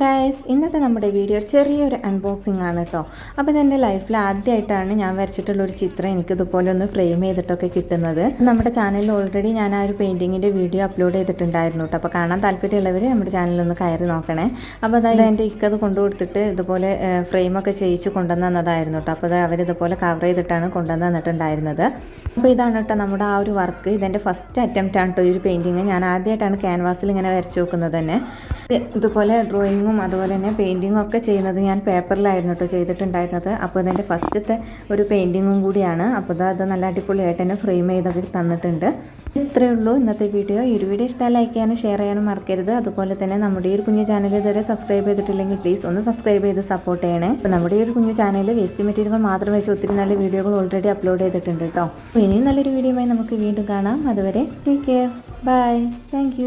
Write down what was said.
Guys ഇന്നത്തെ നമ്മുടെ video ചെറിയൊരു അൺബോക്സിംഗ് ആണ് കേട്ടോ അപ്പോൾ ഇതെന്റെ ലൈഫിൽ ആദ്യമായിട്ടാണ് ഞാൻ വരച്ചിട്ടുള്ള ഒരു ചിത്രം എനിക്കിതുപോലെ ഒന്ന് ഫ്രെയിം ചെയ്തിട്ടൊക്കെ കിട്ടുന്നത്. നമ്മുടെ ചാനലിൽ ഓൾറെഡി ഞാൻ ആ ഒരു പെയിന്റിങ്ങിന്റെ വീഡിയോ അപ്ലോഡ് ചെയ്തിട്ടുണ്ടായിരുന്നു കേട്ടോ അപ്പോൾ കാണാൻ താല്പര്യമുള്ളവർ നമ്മുടെ ചാനലൊന്ന് കയറി നോക്കണേ. അപ്പോൾ അതായത് എന്റെ ഇക്കത് കൊണ്ടു കൊടുത്തിട്ട് ഇതുപോലെ ഫ്രെയിമൊക്കെ ചെയ്യിച്ച് കൊണ്ടുവന്നതായിരുന്നു കേട്ടോ അപ്പോൾ അത് അവരിതുപോലെ കവർ ചെയ്തിട്ടാണ് കൊണ്ടുവന്ന് തന്നിട്ടുണ്ടായിരുന്നത്. അപ്പോൾ ഇതാണ് കേട്ടോ നമ്മുടെ ആ ഒരു വർക്ക് ഇതെന്റെ ഫസ്റ്റ് അറ്റംപ്റ്റ് ആണ് കേട്ടോ ഒരു പെയിന്റിങ് ഞാൻ ആദ്യമായിട്ടാണ് ക്യാൻവാസിൽ ഇങ്ങനെ വരച്ച് നോക്കുന്നത് തന്നെ. ഇതുപോലെ ഡ്രോയിങ്ങും അതുപോലെ തന്നെ പെയിന്റിങ്ങും ഒക്കെ ചെയ്യുന്നത് ഞാൻ പേപ്പറിലായിരുന്നു കേട്ടോ ചെയ്തിട്ടുണ്ടായിരുന്നത്. അപ്പോൾ ഇതെന്റെ ഫസ്റ്റത്തെ ഒരു പെയിന്റിങ്ങും കൂടിയാണ്. അപ്പോൾ അത് നല്ല അടിപൊളിയായിട്ട് തന്നെ ഫ്രെയിം ചെയ്തൊക്കെ തന്നിട്ടുണ്ട്. ഇത്രയേ ഉള്ളൂ ഇന്നത്തെ വീഡിയോ ഈ വീഡിയോ ഇഷ്ടമായി ലൈക്ക് ചെയ്യാനും ഷെയർ ചെയ്യാനും മറക്കരുത്. അതുപോലെ തന്നെ നമ്മുടെ ഈ ഒരു കുഞ്ഞു ചാനൽ ഇതുവരെ സബ്സ്ക്രൈബ് ചെയ്തിട്ടില്ലെങ്കിൽ പ്ലീസ് ഒന്ന് സബ്സ്ക്രൈബ് ചെയ്ത് സപ്പോർട്ട് ചെയ്യണേ. അപ്പോൾ നമ്മുടെ ഈ ഒരു കുഞ്ഞു ചാനലിൽ വേസ്റ്റ് മെറ്റീരിയൽ മാത്രം വെച്ച് ഒത്തിരി നല്ല വീഡിയോകൾ ഓൾറെഡി അപ്ലോഡ് ചെയ്തിട്ടുണ്ട് കേട്ടോ അപ്പോൾ ഇനിയും നല്ലൊരു വീഡിയോയുമായി നമുക്ക് വീണ്ടും കാണാം. അതുവരെ ടേക്ക് കെയർ ബൈ താങ്ക്